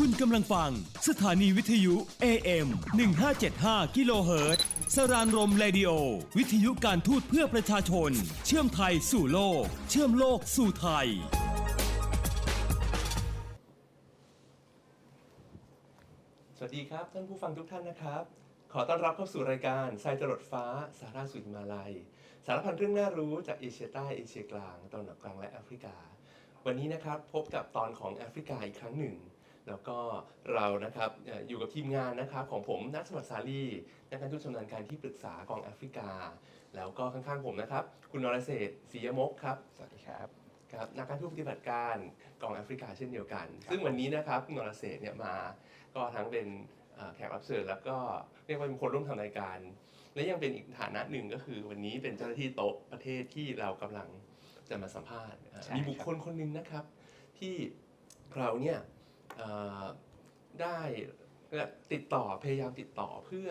คุณกำลังฟัง สถานีวิทยุ AM 1575กิโลเฮิรตซ์สรานรมเรดิโอ วิทยุการทูตเพื่อประชาชน เชื่อมไทยสู่โลก เชื่อมโลกสู่ไทย สวัสดีครับท่านผู้ฟังทุกท่านนะครับ ขอต้อนรับเข้าสู่รายการสายจรดฟ้า สาราสุหิมาลัย สารพันเรื่องน่ารู้จากเอเชียใต้เอเชียกลางตะวันออกกลางและแอฟริกา วันนี้นะครับพบกับตอนของแอฟริกาอีกครั้งหนึ่ง แล้วก็เรานะครับเอ่ออยู่กับทีมงานนะครับของผมนัทสมัครสาลีนักการทูตชำนาญการที่ปรึกษากองแอฟริกา แล้วก็ข้างๆผมนะครับ คุณนรเศรษฐ์ศรียมกครับสวัสดีครับครับนักการทูตปฏิบัติการกองแอฟริกาเช่นเดียวกัน ซึ่งวันนี้นะครับคุณนรเศรษฐ์เนี่ยมาก็ทั้งเป็นเอ่อแขกรับเชิญแล้วก็เรียกว่าเป็นคนร่วมทำรายการ และยังเป็นอีกฐานะหนึ่งก็คือวันนี้เป็นเจ้าหน้าที่โต๊ะประเทศที่เรากำลังจะมาสัมภาษณ์เอ่อใช่มีบุคคลคนหนึ่งนะครับ ที่เราเนี่ยเอ่อ ได้ติดต่อพยายามติดต่อเพื่อ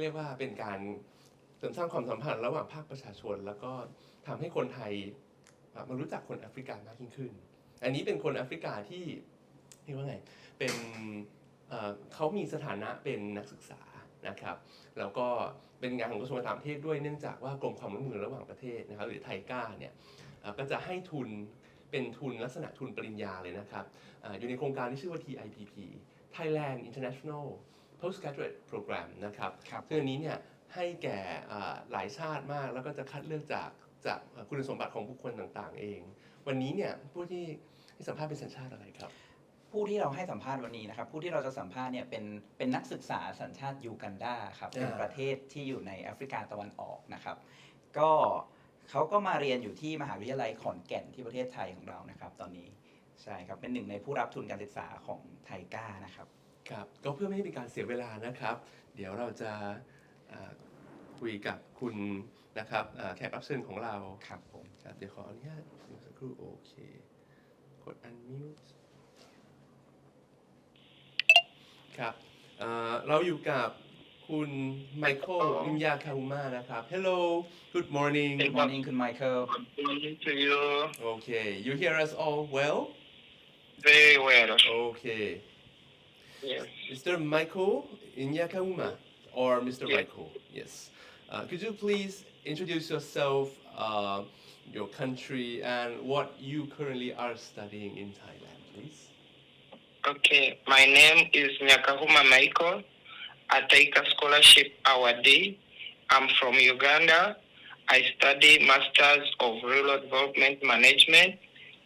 เรียกว่าเป็นการเสริมสร้างความสัมพันธ์ระหว่างภาคประชาชน แล้วก็ทำให้คนไทยมารู้จักคนแอฟริกามากยิ่งขึ้น อันนี้เป็นคนแอฟริกาที่เรียกว่าไงเป็นเขามีสถานะเป็นนักศึกษานะครับแล้วก็เป็นงานของกระทรวงการต่างประเทศด้วยเนื่องจากว่ากรมความร่วมมือระหว่างประเทศนะครับหรือไทก้าเนี่ยก็จะให้ทุน เป็นทุนลักษณะทุนปริญญาเลยนะครับอาอยู่ในโครงการที่ชื่อว่า TIPP Thailand International Postgraduate Program นะครับครับซึ่งอันนี้เนี่ยให้แก่อ่าหลายชาติมากแล้วก็จะคัดเลือกจากจากอ่าคุณสมบัติของบุคคลต่างๆ เอง วันนี้เนี่ยผู้ที่ให้สัมภาษณ์เป็นสัญชาติอะไรครับ ผู้ที่เราให้สัมภาษณ์วันนี้นะครับผู้ที่เราจะสัมภาษณ์เนี่ยเป็นเป็นนักศึกษาสัญชาติยูกันดาครับอ่าเป็นประเทศที่อยู่ในแอฟริกาตะวันออกนะครับ ก็เขาก็มาเรียนอยู่ที่มหาวิทยาลัยขอนแก่นที่ประเทศไทยของเรานะครับ ตอนนี้ใช่ครับเป็นหนึ่งในผู้รับทุนการศึกษาของไทก้านะครับครับก็เพื่อไม่ให้เป็นการเสียเวลานะครับ เดี๋ยวเราจะอ่าคุยกับคุณนะครับอ่าแขกรับเชิญของเราครับผมครับเดี๋ยวขออนุญาตเดี๋ยวสักครู่โอเค กด unmute ครับเอ่อเราอยู่กับ คุณไมเคิลนิมยาคาอุมานะครับ Hello good morning Good morning คุณไมเคิล Good morning to you. Okay you hear us all well Very well. Okay Yes. Mr. Michael Inyakauma or Mr. Yes. Michael yes uh, could you please introduce yourself uh, your country and what you currently are studying in Thailand please Okay. My name is Nyakahuma Michael. I take a scholarship awardee. I'm from Uganda. I study Masters of Rural Development Management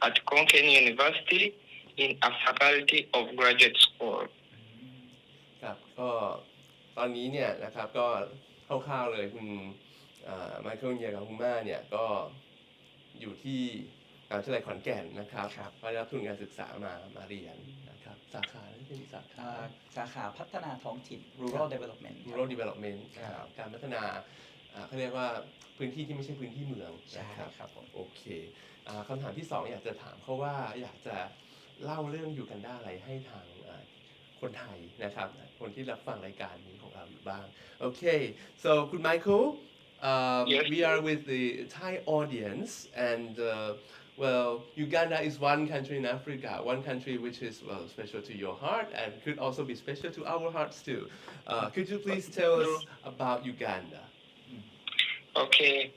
at Konken University in a faculty of graduate school. ครับก็ตอนนี้เนี่ยนะครับก็คร่าวๆเลยคุณไมเคิลเยกาคุมาเนี่ยก็อยู่ที่มหาวิทยาลัยขอนแก่นนะครับครับก็ได้รับทุนการศึกษามามาเรียนนะครับ สาขาที่เป็นสาขาอ่าสาขาพัฒนาท้องถิ่น rural development ครับ rural development ครับอ่าการพัฒนาอ่าเขาเรียกว่าพื้นที่ที่ไม่ใช่พื้นที่เมืองใช่นะครับครับผมโอเคอ่าคำถามที่สองอยากจะถามเขาว่าอยากจะเล่าเรื่องยูกันด้าอะไรให้ทางอ่าคนไทยนะครับ คนที่รับฟังรายการนี้ของเราอยู่บ้างโอเค so good Michael um, Yes. we are with the Thai audience and uh, well Uganda is one country in Africa one country which is well special to your heart and could also be special to our hearts too uh, could you please tell us about Uganda Okay.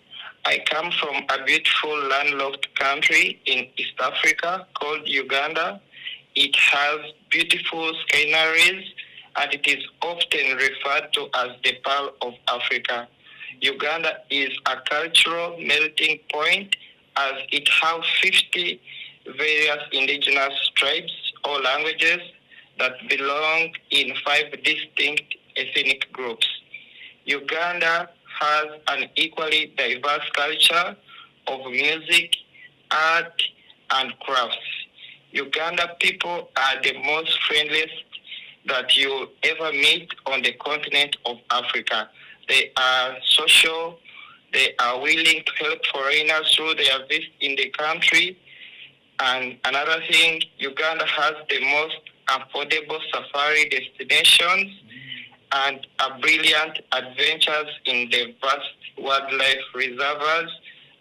I come from a beautiful landlocked country in East Africa called Uganda. It has beautiful sceneries and it is often referred to as the Pearl of Africa. Uganda is a cultural melting point as it has 50 various indigenous tribes or languages that belong in five distinct ethnic groups. Uganda has an equally diverse culture of music, art, and crafts. Uganda people are the most friendliest that you ever meet on the continent of Africa. They are social, they are willing to help foreigners through their visit in the country. And another thing, Uganda has the most affordable safari destinations and a brilliant adventures in the vast wildlife reservoirs,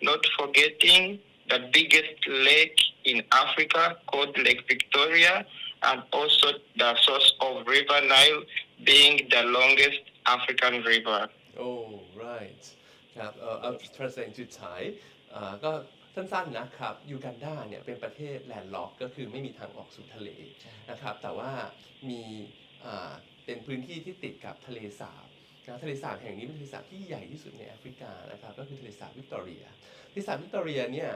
not forgetting the biggest lake in Africa called Lake Victoria and also the source of River Nile being the longest African river. Oh right ครับเอ่อ I'll translate to Thai เอ่อก็สั้นๆนะครับยูกันดาเนี่ยเป็นประเทศแลนด์ล็อกก็คือไม่มีทางออกสู่ทะเลนะครับแต่ว่ามีอ่าเป็นพื้นที่ที่ติดกับทะเลสาบนะทะเลสาบแห่งนี้เป็นทะเลสาบที่ใหญ่ที่สุดในแอฟริกานะครับก็คือทะเลสาบวิกตอเรียทะเลสาบวิกตอเรียเนี่ย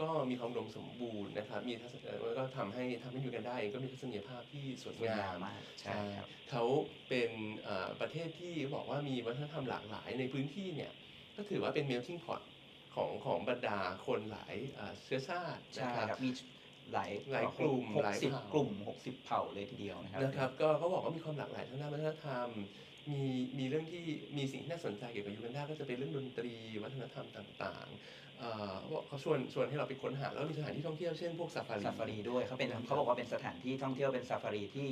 ก็มีความอุดมสมบูรณ์นะครับมีทัศเอ่อแล้วก็ทำให้ทำให้ยูกันดาเองก็มีทัศนียภาพที่สวยสวยงางามมมากใช่ครับเขาเป็นเอ่อประเทศที่บอกว่ามีวัฒนธรรมหลากหลายในพื้นที่เนี่ย ก็ถือว่าเป็น melting pot ของของบรรดาคนหลายเอ่อเชื้อชาติใช่นะครับ ครับมีหลายหลายกลุ่มหกหลายสิบเผ่า กลุ่มหกสิบเผ่าเลยทีเดียวนะครับ นะครับก็เขาบอกว่ามีความหลากหลายทางด้านวัฒนธรรม มีมีเรื่องที่มีสิ่งที่น่าสนใจเกี่ยวกับยูกันดาก็จะเป็นเรื่องดนตรีวัฒนธรรมต่างๆ เอ่อเขาบอกเขาชวนชวนให้เราไปค้นหาแล้วมีสถานที่ท่องเที่ยวเช่นพวกซาฟารีซาฟารีด้วยเขาเป็นนะครับเขาบอกว่าเป็นสถานที่ท่องเที่ยวเป็นซาฟารีที่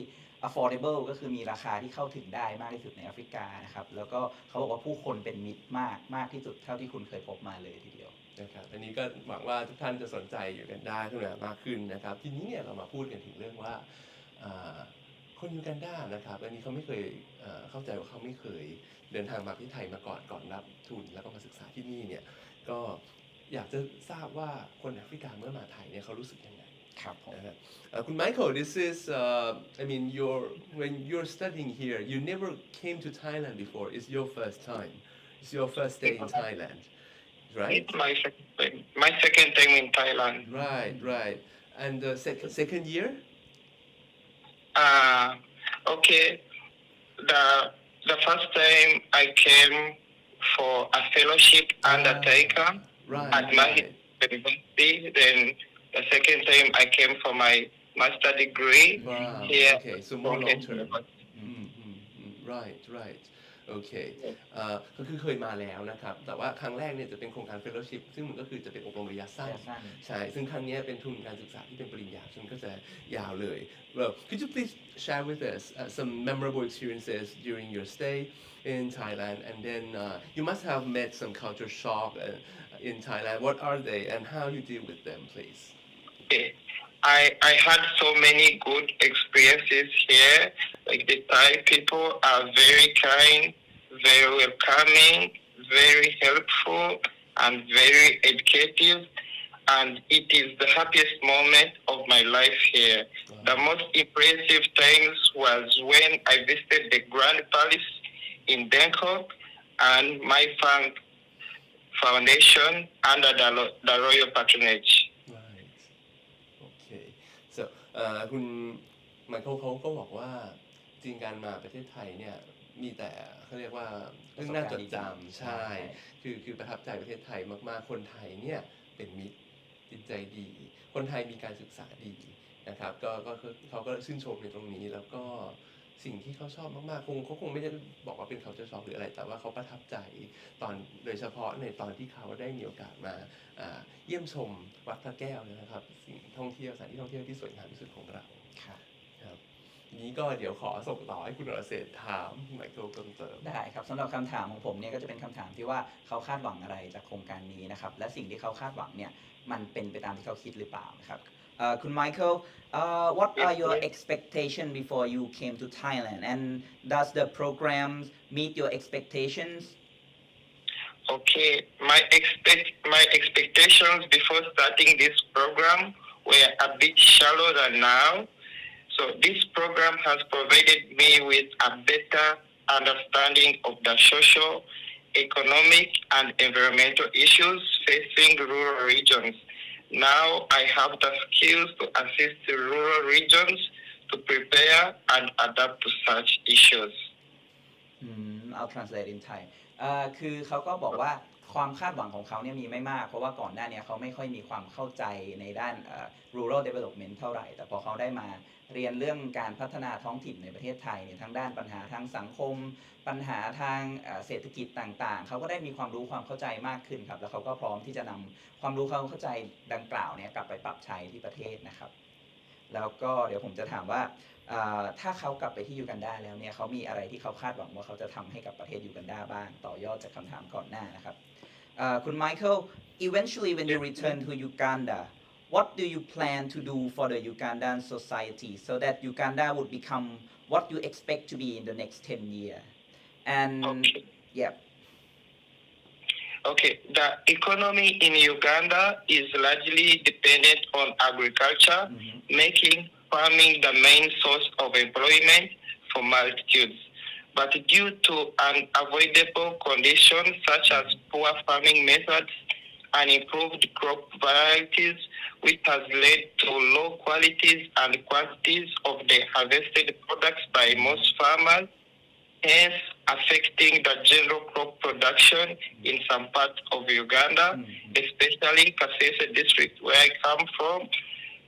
affordable ก็คือมีราคาที่เข้าถึงได้มากที่สุดในแอฟริกานะครับแล้วก็เขาบอกว่าผู้คนเป็นมิตรมากมากที่สุดเท่าที่คุณเคยพบมาเลยทีเดียวนะครับอันนี้ก็หวังว่าทุกท่านจะสนใจอยู่กันได้ขึ้นมามากขึ้นนะครับ ทีนี้เนี่ยเรามาพูดกันถึงเรื่องว่าอ่าคนยูกันดานะครับอันนี้เขาไม่เคยเอ่อเข้าใจว่าเขาไม่เคยเดินทางมาที่ไทยมาก่อนก่อนรับทุนแล้วก็มาศึกษาที่นี่เนี่ยก็ อยากจะทราบว่าคนแอฟริกาเมื่อมาไทยเนี่ยเขารู้สึกยังไง ครับผม นะครับเอ่อคุณ Michael this is uh, I mean your when you're studying here you never came to Thailand before it's your first time it's your first day in Thailand right It's my second time, my second time in Thailand. Right, right. And the second second year? Uh, okay. The the first time I came for a fellowship undertaker Right. at my right. university. Then the second time I came for my master degree. Wow. Yeah. Okay, so more from long term. university. อืมอืมอืม right right โอเคเอ่อก็คือเคยมาแล้วนะครับ แต่ว่าครั้งแรกเนี่ยจะเป็นโครงการ fellowship ซึ่งมันก็คือจะเป็นอบรมระยะสั้น ระยะสั้น ใช่ ซึ่งครั้งเนี้ยเป็นทุนการศึกษาที่เป็นปริญญาซึ่งก็จะยาวเลย Well could you please share with us uh, some memorable experiences during your stay in Thailand and then uh, you must have met some culture shock uh, in Thailand what are they and how you deal with them please Okay. I I had so many good experiences here. Like the Thai people are very kind, very welcoming, very helpful, and very educative. And it is the happiest moment of my life here. The most impressive things was when I visited the Grand Palace in Bangkok and my Fund Foundation under the, lo- the royal patronage. Right. Okay. So เอ่อคุณไมเคิลเขาก็บอกว่าจริงการมาประเทศไทยเนี่ยมีแต่เขาเรียกว่าเรื่องน่าจดจำใช่ คือคือประทับใจประเทศไทยมากๆ คนไทยเนี่ยเป็นมิตรจิตใจดี คนไทยมีการศึกษาดีนะครับ ก็ก็คือเขาก็ชื่นชมในตรงนี้แล้วก็ สิ่งที่เขาชอบมากๆคงเขาคงไม่ได้บอกว่าเป็นเขาจะชอบหรืออะไร แต่ว่าเขาประทับใจตอนโดยเฉพาะในตอนที่เขาได้มีโอกาสมาอ่าเยี่ยมชมวัดพระแก้วเนยนะครับสิ่งท่องเที่ยวสถานที่ท่องเที่ยวที่สวยงามที่สุดของเราครับครับทีนี้ก็เดี๋ยวขอส่งต่อให้คุณอรเศรษฐ์ถามไมเคิลเพิ่มเติมได้ครับสำหรับคำถามของผมเนี่ยก็จะเป็นคำถามที่ว่าเขาคาดหวังอะไรจากโครงการนี้นะครับและสิ่งที่เขาคาดหวังเนี่ยมันเป็นไปตามที่เขาคิดหรือเปล่านะครับ Uh, Kun Michael, uh, what yes, are your expectations before you came to Thailand? And does the program meet your expectations? Okay, my expect my expectations before starting this program were a bit shallower than now. So this program has provided me with a better understanding of the social, economic, and environmental issues facing rural regions Now I have the skills to assist the rural regions to prepare and adapt to such issues. อืม I'll translate in Thai อ่อคือเขาก็บอกว่าความคาดหวังของเขาเนี่ยมีไม่มาก เพราะว่าก่อนหน้าเนี้เขาไม่ค่อยมีความเข้าใจในด้านเอ่อ rural development เท่าไหร่ แต่พอเขาได้มา เรียนเรื่องการพัฒนาท้องถิ่นในประเทศไทยเนี่ยทั้งด้านปัญหาทางสังคม ปัญหาทางเศรษฐกิจต่างๆ เขาก็ได้มีความรู้ความเข้าใจมากขึ้นครับ แล้วเขาก็พร้อมที่จะนำความรู้ความเข้าใจดังกล่าวเนี่ยกลับไปปรับใช้ที่ประเทศนะครับ แล้วก็เดี๋ยวผมจะถามว่าถ้าเขากลับไปที่ยูกันดาแล้วเนี่ยเขามีอะไรที่เขาคาดหวังว่าเขาจะทำให้กับประเทศยูกันดาบ้าง ต่อยอดจากคำถามก่อนหน้านะครับคุณ Michael eventually when you return to Uganda what do you plan to do for the Ugandan society so that Uganda would become what you expect to be in the next 10 years? And Okay. yeah, Okay, the economy in Uganda is largely dependent on agriculture, Mhm. making farming the main source of employment for multitudes. But due to unavoidable conditions such as poor farming methods and improved crop varieties, which has led to low qualities and quantities of the harvested products by most farmers, hence affecting the general crop production in some parts of Uganda, Mhm. especially Kasese district where I come from.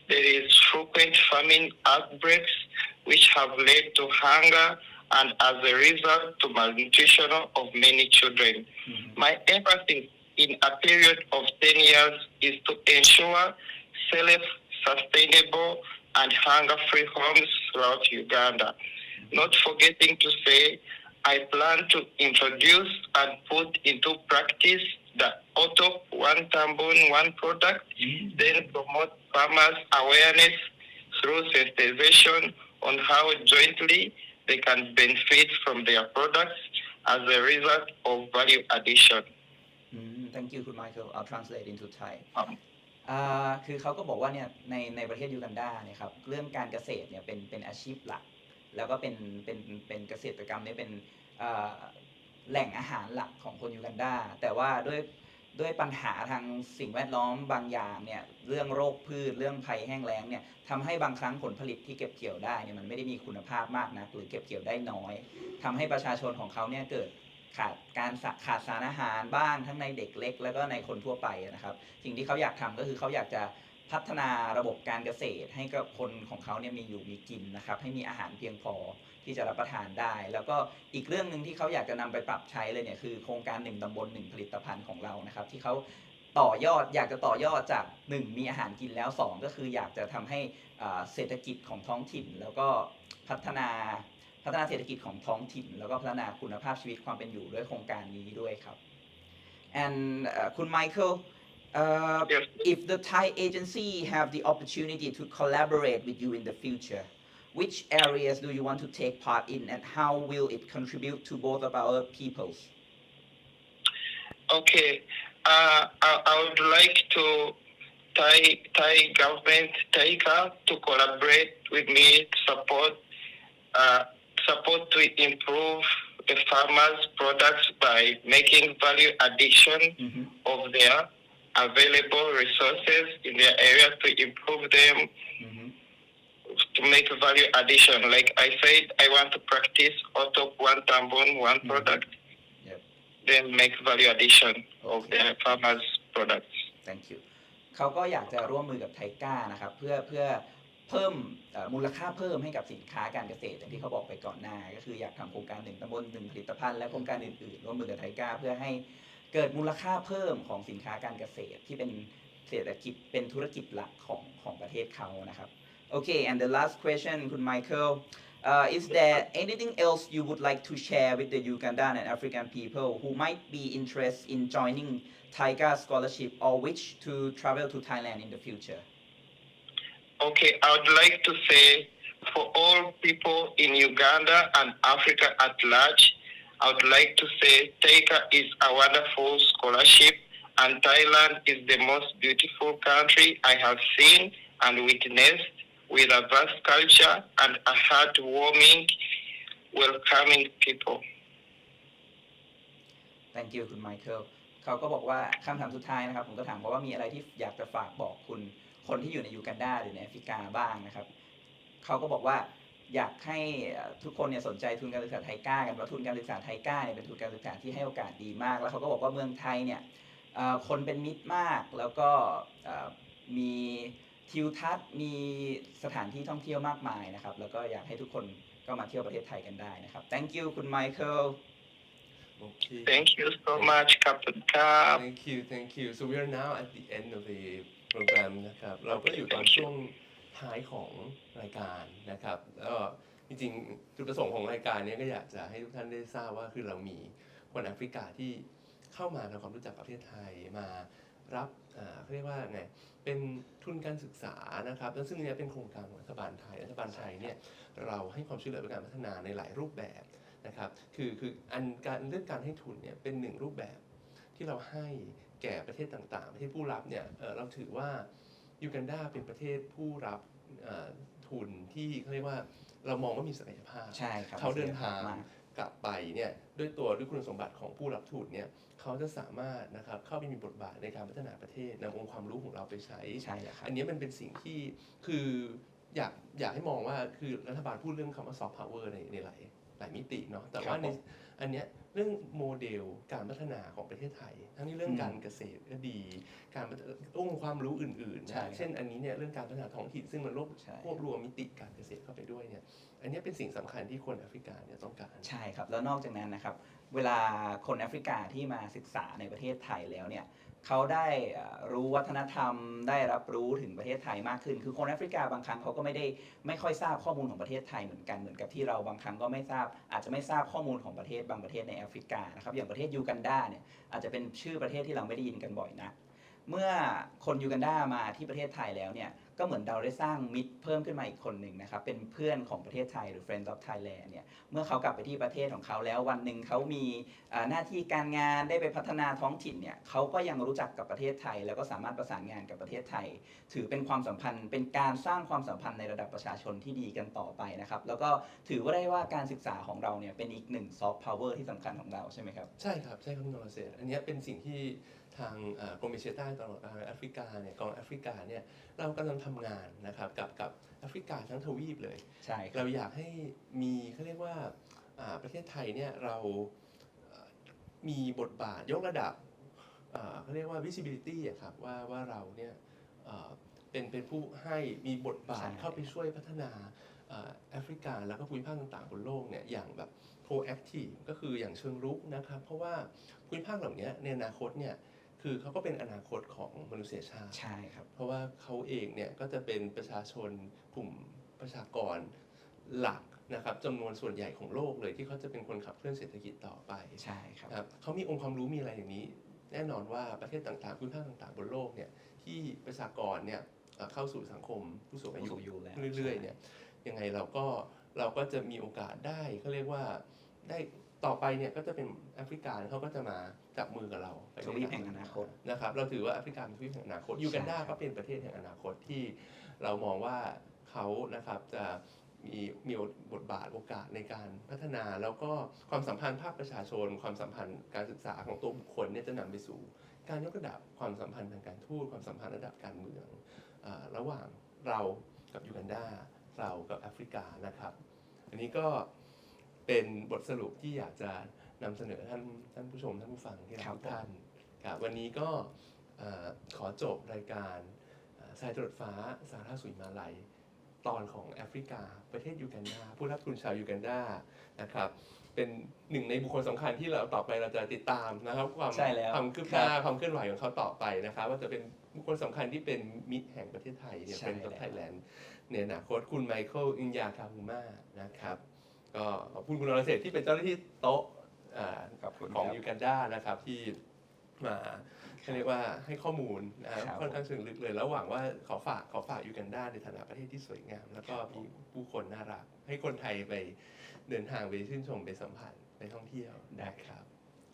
There is frequent famine outbreaks which have led to hunger and as a result to malnutrition of many children. Mhm. My emphasis in a period of 10 years is to ensure self-sustainable and hunger-free homes throughout Uganda. Not forgetting to say, I plan to introduce and put into practice the auto one tambun one product, mm-hmm. then promote farmers' awareness through sensitization on how jointly they can benefit from their products as a result of value addition. Mm, thank you, Michael. I'll translate into Thai. Um. อ่าคือเขาก็บอกว่าเนี่ยในในประเทศยูกันดาเนี่ยครับเรื่องการเกษตรเนี่ยเป็นเป็นอาชีพหลัก แล้วก็เป็นเป็นเป็นเกษตรกรรมเนี่ยเป็นอ่าแหล่งอาหารหลักของคนยูกันดา แต่ว่าด้วยด้วยปัญหาทางสิ่งแวดล้อมบางอย่างเนี่ยเรื่องโรคพืชเรื่องภัยแห้งแล้งเนี่ยทำให้บางครั้งผลผลิตที่เก็บเกี่ยวได้เนี่ยมันไม่ได้มีคุณภาพมากนักหรือเก็บเกี่ยวได้น้อยทำให้ประชาชนของเขาเนี่ยเกิด ขาดการขาดสารอาหารบ้างทั้งในเด็กเล็ก แล้วก็ในคนทั่วไปนะครับ สิ่งที่เขาอยากทำก็คือเขาอยากจะพัฒนาระบบการเกษตร ให้กับคนของเขาเนี่ยมีอยู่มีกินนะครับ ให้มีอาหารเพียงพอที่จะรับประทานได้ แล้วก็อีกเรื่องหนึ่งที่เขาอยากจะนำไปปรับใช้เลยเนี่ยคือโครงการหนึ่งตำบลหนึ่งผลิตภัณฑ์ของเรานะครับ ที่เขาต่อยอดอยากจะต่อยอดจากหนึ่งมีอาหารกินแล้วสองก็คืออยากจะทำให้เศรษฐกิจของท้องถิ่น แล้วก็พัฒนา พัฒนาเศรษฐกิจของท้องถิ่น แล้วก็พัฒนาคุณภาพชีวิตความเป็นอยู่ด้วยโครงการนี้ด้วยครับ and เอ่อคุณ Michael uh, Yes. if the Thai agency have the opportunity to collaborate with you in the future which areas do you want to take part in and how will it contribute to both of our peoples Okay, uh, I, I would like to Thai Thai government TAICA to collaborate with me to support uh, support to improve the farmers' products by making value addition Mhm. of their available resources in their area to improve them Mhm. to make value addition. Like I said, I want to practice auto one tambon one Mhm. product, Yep. then make value addition of Okay. the farmers' products. thank you เขาก็อยากจะร่วมมือกับไทก้านะครับ เพื่อเพื่อ เพิ่มมูลค่าเพิ่มให้กับสินค้าการเกษตรอย่างที่เขาบอกไปก่อนหน้า ก็คืออยากทำโครงการหนึ่งตำบลหนึ่งผลิตภัณฑ์และโครงการอื่นๆร่วมมือกับไทก้าเพื่อให้เกิดมูลค่าเพิ่มของสินค้าการเกษตรที่เป็นเศรษฐกิจเป็นธุรกิจหลักของของประเทศเขานะครับ Okay and the last question คุณ Michael uh, is there anything else you would like to share with the Ugandan and African people who might be interested in joining Tiger Scholarship or wish to travel to Thailand in the future? Okay, I would like to say for all people in Uganda and Africa at large, I would like to say TAICA is a wonderful scholarship and Thailand is the most beautiful country I have seen and witnessed with a vast culture and a heartwarming, welcoming people. Thank you คุณ Michael เขาก็บอกว่าคำถามสุดท้ายนะครับ ผมก็ถามเขาว่ามีอะไรที่อยากจะฝากบอกคุณ คนที่อยู่ในยูกันดาหรือในแอฟริกาบ้างนะครับเขาก็บอกว่าอยากให้เอ่อทุกคนเนี่ยสนใจทุนการศึกษาไทยก้ากันว่าทุนการศึกษาไทยก้าเนี่ยเป็นทุนการศึกษาที่ให้โอกาสดีมาก แล้วเขาก็บอกว่าเมืองไทยเนี่ยเอ่อคนเป็นมิตรมาก แล้วก็เอ่อมีทิวทัศน์มีสถานที่ท่องเที่ยวมากมายนะครับ แล้วก็อยากให้ทุกคนก็มาเที่ยวประเทศไทยกันได้นะครับ Thank you คุณ Michael Okay. Thank you so much, Captain Cap. Thank you thank you so we are now at the end of the program นะครับ เราก็อยู่ตอนช่วงท้ายของรายการนะครับแล้วก็จริงๆ จุดประสงค์ของรายการนี้ก็อยากจะให้ทุกท่านได้ทราบว่าคือเรามีคนแอฟริกาที่เข้ามาทำความรู้จักประเทศไทยมารับอ่าเขาเรียกว่าไงเป็นทุนการศึกษานะครับ แล้วซึ่งเนี้เป็นโครงการของรัฐบาลไทย รัฐบาลไทยเนี่ยเราให้ความช่วยเหลือในการพัฒนาในหลายรูปแบบนะครับ คือคืออันการเรื่องการให้ทุนเนี่ยเป็นหนึ่งรูปแบบที่เราให้ แก่ประเทศต่างๆ ประเทศผู้รับเนี่ยเอ่อเราถือว่ายูกันดาเป็นประเทศผู้รับเอ่อทุนที่เขาเรียกว่าเรามองว่ามีศักยภาพใช่ครับเขาเดินทางมากกลับไปเนี่ยด้วยตัวด้วยคุณสมบัติของผู้รับทุนเนี่ยเขาจะสามารถนะครับเข้าไปมีบทบาทในการพัฒนาประเทศนำองค์ความรู้ของเราไปใช้ใช่แล้วครับอันนี้มันเป็นสิ่งที่คืออยากอยากให้มองว่าคือรัฐบาลพูดเรื่องคำว่าซอฟต์พาวเวอร์ในในหลาย หลายมิติเนาะแต่ว่าในอันเนี้ยเรื่องโมเดลการพัฒนาของประเทศไทย ทั้งนี้เรื่องการเกษตรก็ดี การพัฒองค์ความรู้อื่นๆใช่นะเช่นอันนี้เนี่ยเรื่องการพัฒนาท้องถิ่นซึ่งมันรวบใช่ควบรวมมิติการเกษตรเข้าไปด้วยเนี่ยอันเนี้ยเป็นสิ่งสำคัญที่คนแอฟริกาเนี่ยต้องการ ใช่ครับ แล้วนอกจากนั้นนะครับ เวลาคนแอฟริกาที่มาศึกษาในประเทศไทยแล้วเนี่ย เขาได้รู้วัฒนธรรม ได้รับรู้ถึงประเทศไทยมากขึ้น คือคนแอฟริกาบางครั้งเขาก็ไม่ได้ไม่ค่อยทราบข้อมูลของประเทศไทยเหมือนกันเหมือนกับที่เราบางครั้งก็ไม่ทราบ อาจจะไม่ทราบข้อมูลของประเทศบางประเทศในแอฟริกานะครับอย่างประเทศยูกันดาเนี่ยอาจจะเป็นชื่อประเทศที่เราไม่ได้ยินกันบ่อยนะเมื่อคนยูกันดามาที่ประเทศไทยแล้วเนี่ย ก็เหมือนเราได้สร้างมิตรเพิ่มขึ้นมาอีกคนหนึ่งนะครับ เป็นเพื่อนของประเทศไทยหรือ Friends of Thailand เนี่ย เมื่อเขากลับไปที่ประเทศของเขาแล้ววันหนึ่งเขามีหน้าที่การงานได้ไปพัฒนาท้องถิ่นเนี่ยเขาก็ยังรู้จักกับประเทศไทย แล้วก็สามารถประสานงานกับประเทศไทย ถือเป็นความสัมพันธ์เป็นการสร้างความสัมพันธ์ในระดับประชาชนที่ดีกันต่อไปนะครับ แล้วก็ถือว่าได้ว่าการศึกษาของเราเนี่ยเป็นอีกหนึ่งซอฟต์พาวเวอร์ที่สำคัญของเราใช่ไหมครับ ใช่ครับ ใช่ครับคุณนรเศรษฐ์อันนี้เป็นสิ่งที่ ทางเอ่อกรมเอเชียใต้ตลอดแอฟริกาเนี่ยกองแอฟริกาเนี่ยเรากำลังทำงานนะครับกับกับแอฟริกาทั้งทวีปเลย ใช่ครับ เราอยากให้มีเขาเรียกว่าอ่าประเทศไทยเนี่ยเราเอ่อมีบทบาทยกระดับอ่าเขาเรียกว่า visibility อะครับว่าว่าเราเนี่ยเอ่อเป็นเป็นผู้ให้มีบทบาทใช่ เข้าไปช่วยพัฒนาอ่าแอฟริกาแล้วก็ภูมิภาคต่างๆบนโลกเนี่ยอย่างแบบ proactive ก็คืออย่างเชิงรุกนะครับ เพราะว่าภูมิภาคเหล่านี้ในอนาคตเนี่ย คือเขาก็เป็นอนาคตของมนุษยชาติ ใช่ครับ เพราะว่าเขาเองเนี่ยก็จะเป็นประชาชนกลุ่มประชากรหลักนะครับจำนวนส่วนใหญ่ของโลกเลยที่เขาจะเป็นคนขับเคลื่อนเศรษฐกิจต่อไปใช่ครับครับเขามีองค์ความรู้มีอะไรอย่างนี้ แน่นอนว่าประเทศต่างๆพื้นภาคต่างๆ บนโลกเนี่ยที่ประชากรเนี่ยเอ่อเข้าสู่สังคมผู้สูงอายุผู้สูงอายุแล้วเรื่อยๆเนี่ยยังไงเราก็เราก็จะมีโอกาสได้เขาเรียกว่าได้ ต่อไปเนี่ยก็จะเป็นแอฟริกาเขาก็จะมาจับมือกับเราไปทวีปแห่งอนาคตนะครับ เราถือว่าแอฟริกาเป็นทวีปแห่งอนาคตยูกันดาใช่ครับก็เป็นประเทศแห่งอนาคตที่เรามองว่าเขานะครับจะมีมีบทบาทโอกาสในการพัฒนา แล้วก็ความสัมพันธ์ภาคประชาชน ความสัมพันธ์การศึกษาของตัวบุคคลเนี่ยจะนำไปสู่ การยกระดับความสัมพันธ์ทางการทูตความสัมพันธ์ระดับการเมืองอาระหว่างเรากับยูกันดาเรากับแอฟริกานะครับ อันนี้ก็ เป็นบทสรุปที่อยากจะนำเสนอท่านท่านผู้ชมท่านผู้ฟังที่รักครับทุกท่านครับวันนี้ก็เอ่อขอจบรายการเอ่อสายตรวจฟ้าสาธารณสุขมาลัย ตอนของแอฟริกา ประเทศยูกันดาผู้รับทุนชาวยูกันดานะครับเป็นหนึ่งในบุคคลสำคัญที่เราต่อไปเราจะติดตามนะครับ ความใช่แล้วความคืบหน้าความเคลื่อนไหวของเขาต่อไปนะครับว่าจะเป็นบุคคลสำคัญที่เป็นมิตรแห่งประเทศไทยเนี่ยใช่เป็นแล้วไทยแลนด์ในอนาคตคุณไมเคิลอินยาคาฮูมานะครับ ก็ขอบคุณคุณนรเศรษฐ์ที่เป็นเจ้าหน้าที่โต๊ะอ่าขอบคุณของครับยูกันดานะครับที่มาเขาเรียกว่าให้ข้อมูลนะครับครับค่อนข้างเชิงลึกเลย แล้วหวังว่าขอฝากขอฝากยูกันดาในฐานะประเทศที่สวยงาม แล้วก็มีผู้คนน่ารัก ให้คนไทยไปเดินทางไปชื่นชมไปสัมผัสไปท่องเที่ยวนะครับ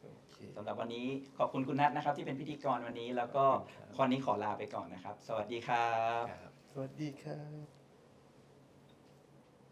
โอเคสำหรับวันนี้ขอบคุณคุณนัทนะครับที่เป็นพิธีกรวันนี้ แล้วก็ขอบคุณครับวันนี้ขอลาไปก่อนนะครับ สวัสดีครับครับสวัสดีครับ